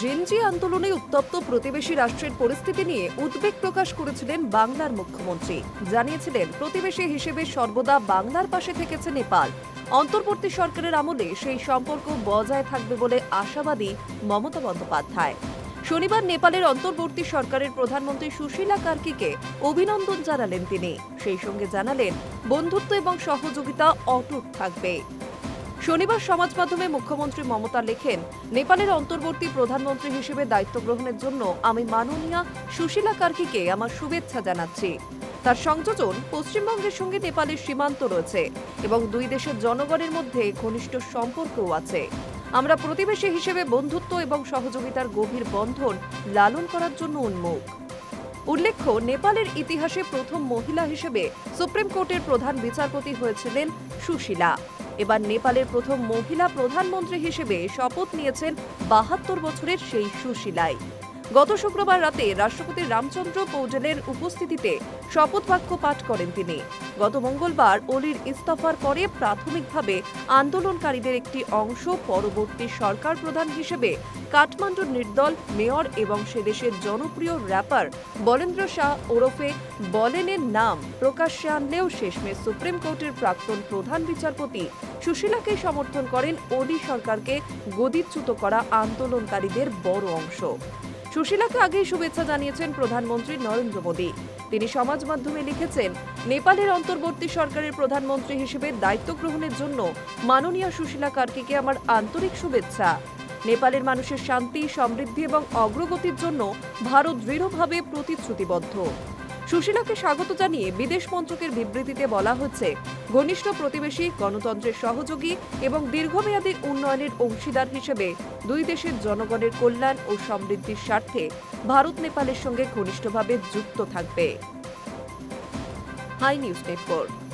Gen Z আন্দোলনে উত্তপ্ত প্রতিবেশী রাষ্ট্রের পরিস্থিতি নিয়ে উদ্বেগ প্রকাশ করেছিলেন বাংলার মুখ্যমন্ত্রী। জানিয়েছিলেন, প্রতিবেশী হিসেবে সর্বদা বাংলার পাশে থেকেছে নেপাল। অন্তর্বর্তী সরকারের আমলে সেই সম্পর্ক বজায় থাকবে বলে আশাবাদী মমতা বন্দ্যোপাধ্যায়। শনিবার নেপালের অন্তর্বর্তী সরকারের প্রধানমন্ত্রী সুশীলা কার্কিকে অভিনন্দন জানালেন তিনি। সেই সঙ্গে জানালেন, বন্ধুত্ব এবং সহযোগিতা অটুট থাকবে। শনিবার সমাজ মাধ্যমে মুখ্যমন্ত্রী মমতা লেখেন, নেপালের অন্তর্বর্তী প্রধানমন্ত্রী হিসেবে দায়িত্ব গ্রহণের জন্য আমি মাননীয়া সুশীলা কার্কিকে আমার শুভেচ্ছা জানাচ্ছি। তার সংযোজন পশ্চিমবঙ্গের সঙ্গে নেপালের সীমান্ত রয়েছে এবং দুই দেশের জনগণের মধ্যে ঘনিষ্ঠ সম্পর্কও আছে। আমরা প্রতিবেশী হিসেবে বন্ধুত্ব এবং সহযোগিতার গভীর বন্ধন লালন করার জন্য উন্মুখ। উল্লেখ্য, নেপালের ইতিহাসে প্রথম মহিলা হিসেবে সুপ্রিম কোর্টের প্রধান বিচারপতি হয়েছিলেন সুশীলা। এবার নেপালের প্রথম মহিলা প্রধানমন্ত্রী হিসেবে শপথ নিয়েছেন বাহাত্তর বছরের সেই সুশীলাই। গত শুক্রবার রাতে রাষ্ট্রপতি রামচন্দ্র পৌডেলের উপস্থিতিতে শপথ বাক্য পাঠ করেন তিনি। গত মঙ্গলবার অলির ইস্তফার পরে প্রাথমিকভাবে আন্দোলনকারীদের একটি অংশ পরবর্তী সরকার প্রধান হিসেবে কাঠমান্ডুর নির্দল মেয়র এবং সে দেশের জনপ্রিয় র্যাপার বলেন্দ্র শাহ ওরফে বলেনের নাম প্রকাশ্যে আনলেও শেষমেশ সুপ্রিম কোর্টের প্রাক্তন প্রধান বিচারপতি সুশীলাকে সমর্থন করেন ওলি সরকারকে গদিচ্যুত করা আন্দোলনকারীদের বড় অংশ। সুশীলাকে আগেই শুভেচ্ছা জানিয়েছেন প্রধানমন্ত্রী নরেন্দ্র মোদী। তিনি সমাজ মাধ্যমে লিখেছেন, নেপালের অন্তর্বর্তী সরকারের প্রধানমন্ত্রী হিসেবে দায়িত্ব গ্রহণের জন্য মাননীয় সুশীলা কার্কিকে আমার আন্তরিক শুভেচ্ছা। নেপালের মানুষের শান্তি, সমৃদ্ধি এবং অগ্রগতির জন্য ভারত দৃঢ়ভাবে প্রতিশ্রুতিবদ্ধ। সুশীলাকে স্বাগত জানিয়ে বিদেশ মন্ত্রকের বিবৃতিতে বলা হচ্ছে ঘনিষ্ঠ প্রতিবেশী, গণতন্ত্রের সহযোগী এবং দীর্ঘমেয়াদী উন্নয়নের অংশীদার হিসেবে দুই দেশের জনগণের কল্যাণ ও সমৃদ্ধির স্বার্থে ভারত নেপালের সঙ্গে ঘনিষ্ঠভাবে যুক্ত থাকবে। High news network